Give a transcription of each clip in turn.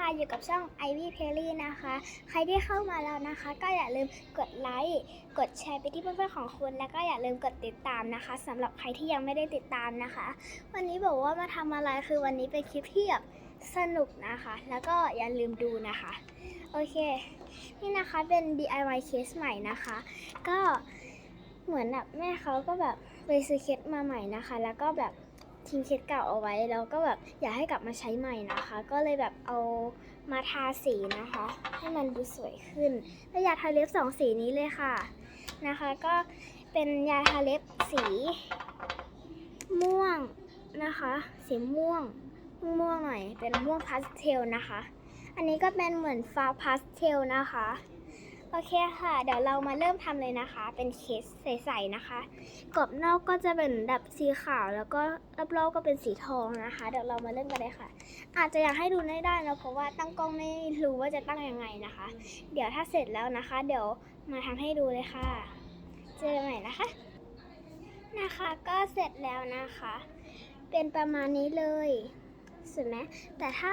ค่ะอยู่กับช่อง Ivy p e r r y นะคะ ใครที่เข้ามาแล้วนะคะ ก็อย่าลืมกดไลค์กดแชร์ไปที่เพื่อนๆของคุณ แล้วก็อย่าลืมกดติดตามนะคะสำหรับใครที่ยังไม่ได้ติดตามนะคะ วันนี้บอกว่ามาทำอะไรคือวันนี้เป็นคลิปที่แบบสนุกนะคะ แล้วก็อย่าลืมดูนะคะ โอเค นี่นะคะเป็น DIY เคสใหม่นะคะ ก็เหมือนแบบแม่เขาก็แบบไปซื้อเคสมาใหม่นะคะ แล้วก็แบบ ทิ้งเคสเก่าเอาไว้ แล้วก็แบบอยากให้กลับมาใช้ใหม่นะคะ ก็เลยแบบเอามาทาสีนะคะ ให้มันดูสวยขึ้นแล้วยาทาเล็บสองสีนี้เลยค่ะนะคะ ก็เป็นยาทาเล็บสีม่วงนะคะ สีม่วงม่วงหน่อยเป็นม่วงพาสเทลนะคะ อันนี้ก็เป็นเหมือนฟ้าพาสเทลนะคะ โอเคค่ะ เดี๋ยวเรามาเริ่มทำเลยนะคะ เป็นเคสใสๆนะคะ กรอบนอกก็จะเป็นแบบสีขาว แล้วก็รอบๆก็เป็นสีทองนะคะ เดี๋ยวเรามาเริ่มกันเลยค่ะ อาจจะอยากให้ดูไม่ได้นะเพราะว่าตั้งกล้องไม่รู้ว่าจะตั้งยังไงนะคะ เดี๋ยวถ้าเสร็จแล้วนะคะ เดี๋ยวมาทำให้ดูเลยค่ะ เจอกันใหม่นะคะ นะคะก็เสร็จแล้วนะคะ เป็นประมาณนี้เลยสวยไหมแต่ถ้า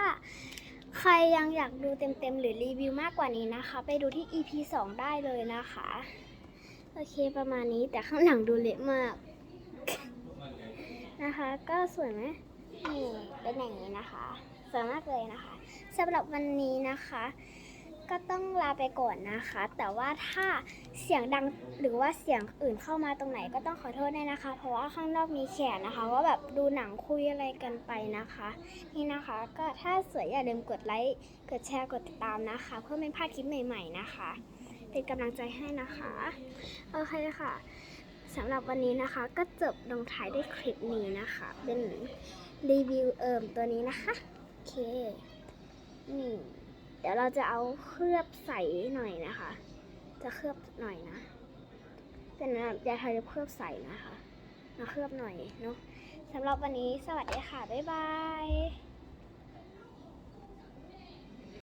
ใครยังอยากดูเต็มๆ หรือรีวิวมากกว่านี้นะคะ ไปดูที่ EP 2 ได้เลยนะคะ โอเคประมาณนี้แต่ข้างหลังดูเละมาก นะคะ ก็สวยไหมนี่เป็นอย่างนี้นะคะ สวยมากเลยนะคะสำหรับวันนี้นะคะ ก็ต้องลาไปก่อนนะคะ แต่ว่าถ้าเสียงดังหรือว่าเสียงอื่นเข้ามาตรงไหนก็ต้องขอโทษด้วยนะคะ เพราะว่าข้างนอกมีแขกนะคะ ว่าแบบดูหนังคุยอะไรกันไปนะคะ นี่นะคะก็ถ้าสวยอย่าลืมกดไลค์กดแชร์กดติดตามนะคะ เพื่อไม่พลาดคลิปใหม่ๆนะคะ เป็นกำลังใจให้นะคะโอเคค่ะสำหรับวันนี้นะคะ ก็จบลงท้ายด้วยคลิปนี้นะคะ เป็นรีวิวเอิมตัวนี้นะคะโอเคนี่ ดี๋ยวเราจะเอาเคลือบใสหน่อยนะคะ จะเคลือบหน่อยนะเป็นแบบยาทาเล็บเคลือบใสนะคะมาเคลือบหน่อยเนาะสำหรับวันนี้สวัสดีค่ะ บ๊ายบาย